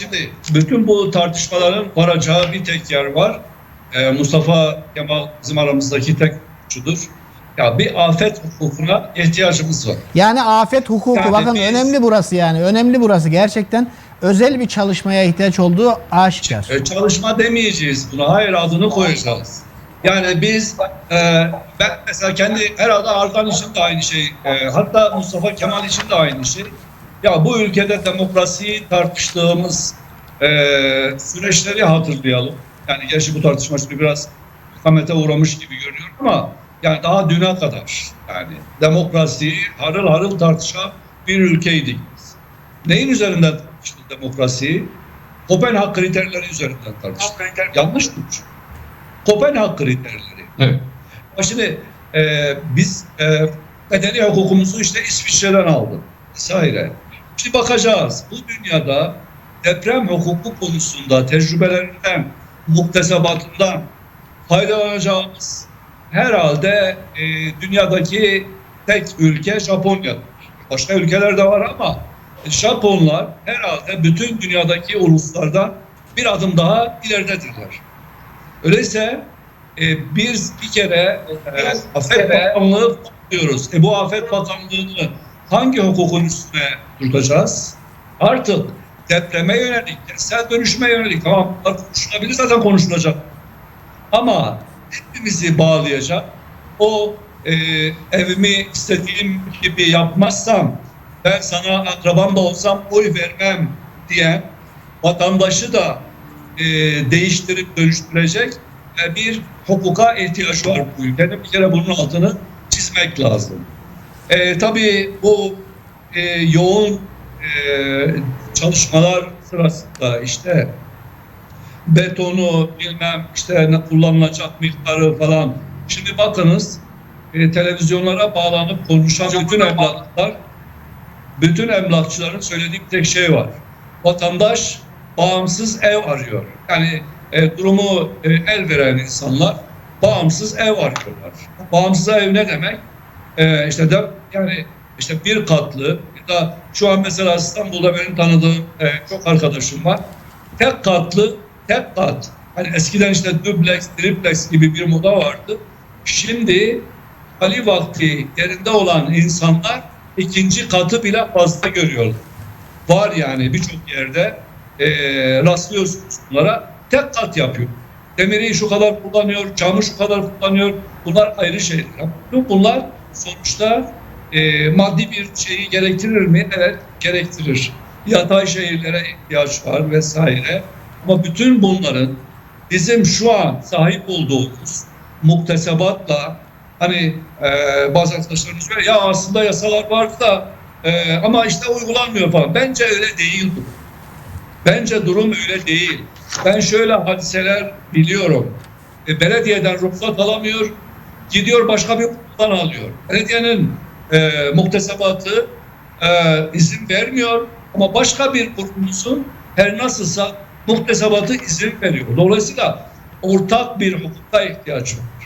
Şimdi bütün bu tartışmaların varacağı bir tek yer var. Ee, Mustafa Kemal bizim aramızdaki tek hukukçudur. Ya bir afet hukukuna ihtiyacımız var. Yani afet hukuku Yani bakın biz- önemli burası yani. Önemli burası gerçekten özel bir çalışmaya ihtiyaç olduğu aşikar. E, çalışma demeyeceğiz buna. Hayır adını koyacağız. Yani biz e, ben mesela kendi herhalde Arkan için de aynı şey. e, hatta Mustafa Kemal için de aynı şey. Ya bu ülkede demokrasiyi tartıştığımız e, süreçleri hatırlayalım. Yani gerçi bu tartışma şimdi biraz hükümete uğramış gibi görünüyor ama yani daha düne kadar yani demokrasiyi harıl harıl tartışan bir ülkeydik. Neyin üzerinden tartıştık demokrasiyi? Kopenhag kriterleri üzerinden tartıştık. Yanlış mı? Kopenhag kriterleri. Evet. Ama Şimdi e, biz e, medeni hukukumuzu işte İsviçre'den aldık vesaire. Şimdi bakacağız bu dünyada deprem hukuku konusunda tecrübelerinden, muktesebatından faydalanacağımız herhalde e, dünyadaki tek ülke Japonya'dır. Başka ülkeler de var ama Japonlar herhalde bütün dünyadaki uluslardan bir adım daha ileridedirler. Öyleyse e, biz bir kere e, Afet Bakanlığı diyoruz. E, bu Afet Bakanlığı'nı hangi hukukun üstüne tutacağız? Artık depreme yönelik, kentsel dönüşüme yönelik tamam bunlar konuşulabilir zaten konuşulacak. Ama hepimizi bağlayacak o e, evimi istediğim gibi yapmazsam ben sana akraban da olsam oy vermem diyen vatandaşı da e, değiştirip dönüştürecek e, bir hukuka ihtiyaç var bu ülkenin. Bir kere bunun altını çizmek lazım. E, tabii bu e, yoğun e, çalışmalar sırasında işte betonu bilmem işte ne kullanılacak miktarı falan. Şimdi bakınız e, televizyonlara bağlanıp konuşan bütün emlakçılar bütün emlakçıların söylediği tek şey var. Vatandaş bağımsız ev arıyor. Yani e, durumu e, el veren insanlar bağımsız ev arıyorlar. Bağımsız ev ne demek? E, işte de yani işte bir katlı ya da şu an mesela İstanbul'da benim tanıdığım e, çok arkadaşım var. Tek katlı, tek kat. Hani eskiden işte dubleks, triplex gibi bir moda vardı. Şimdi Ali vakti yerinde olan insanlar ikinci katı bile fazla görüyorlar. Var yani birçok yerde e, rastlıyorsunuz bunlara. Tek kat yapıyor. Demiri şu kadar kullanıyor, camı şu kadar kullanıyor. Bunlar ayrı şeyler. Bunlar sonuçta e, maddi bir şeyi gerektirir mi? Evet, gerektirir. Yatay şehirlere ihtiyaç var vesaire. Ama bütün bunların bizim şu an sahip olduğumuz muktesebatla hani e, bazı arkadaşlarımız böyle ya aslında yasalar vardı da e, ama işte uygulanmıyor falan. Bence öyle değil. Bence durum öyle değil. Ben şöyle hadiseler biliyorum. E, belediyeden ruhsat alamıyor, gidiyor başka bir kurumdan alıyor. Belediyenin e, muktesebatı e, izin vermiyor ama başka bir kurumumuzun her nasılsa muktesebatı izin veriyor. Dolayısıyla ortak bir hukuka ihtiyaç var.